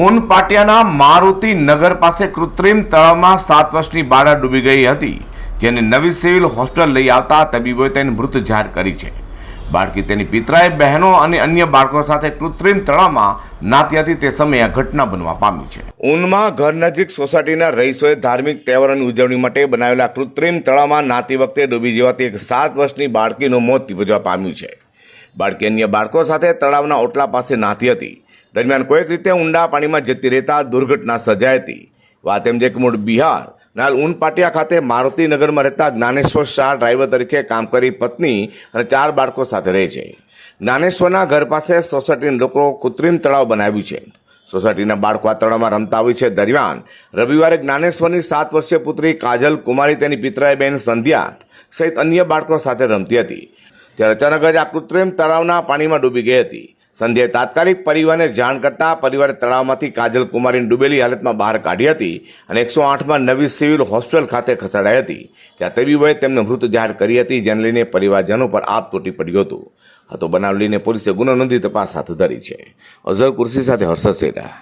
ઊન પાટિયાના મારુતિ નગર પાસે કૃત્રિમ તળાવમાં સાત વર્ષની બાળા ડૂબી ગઈ હતી, જેને નવી સિવિલ હોસ્પિટલ લઈ આવતા તબીબોએ તેને મૃત જાહેર કરી છે. બાળકી તેની પિતરાએ બહેનો અને અન્ય બાળકો સાથે કૃત્રિમ તળાવમાં નાતી હતી, તે સમયે આ ઘટના બનવા પામી છે. ઊનમાં ઘર નજીક સોસાયટીના રહીશોએ ધાર્મિક તહેવારોની ઉજવણી માટે બનાવેલા કૃત્રિમ તળાવમાં નાતી વખતે ડૂબી જવાથી એક સાત વર્ષની બાળકીનું મોત નિપજવા પામ્યું છે. બાળકી અન્ય બાળકો સાથે તળાવના ઓટલા પાસે નાહતી હતી. દરમિયાન કોઈક રીતે ઊંડા પાણીમાં જતી રહેતા દુર્ઘટના સર્જાઈ હતી. વાત એમ છે કે મૂળ બિહાર નાલ ઊનપાટિયા ખાતે મારુતિનગરમાં રહેતા જ્ઞાનેશ્વર શાહ ડ્રાઈવર તરીકે કામ કરી પત્ની અને ચાર બાળકો સાથે રહે છે. જ્ઞાનેશ્વરના ઘર પાસે સોસાયટીના લોકો કૃત્રિમ તળાવ બનાવ્યું છે. સોસાયટીના બાળકો આ તળાવમાં રમતા હોય છે. દરમિયાન રવિવારે જ્ઞાનેશ્વરની સાત વર્ષીય પુત્રી કાજલ કુમારી તેની પિતરાઈ બહેન સંધ્યા સહિત અન્ય બાળકો સાથે રમતી હતી. ત્યારે અચાનક જ આ કૃત્રિમ તળાવના પાણીમાં ડૂબી ગઈ હતી. સંધ્યાએ તાત્કાલિક પરિવારને જાણ કરતા પરિવારે તળાવમાંથી કાજલ કુમારીને ડૂબેલી હાલતમાં બહાર કાઢી હતી અને એકસો આઠમાં નવી સિવિલ હોસ્પિટલ ખાતે ખસેડાઈ હતી. જ્યાં તબીબોએ તેમને મૃત જાહેર કરી હતી, જેને લઈને પરિવારજનો પર આપ તૂટી પડ્યું હતું. હતો બનાવ લઈને પોલીસે ગુનો નોંધી તપાસ હાથ ધરી છે. અઝર કુર્સી સાથે હર્ષદ સેટા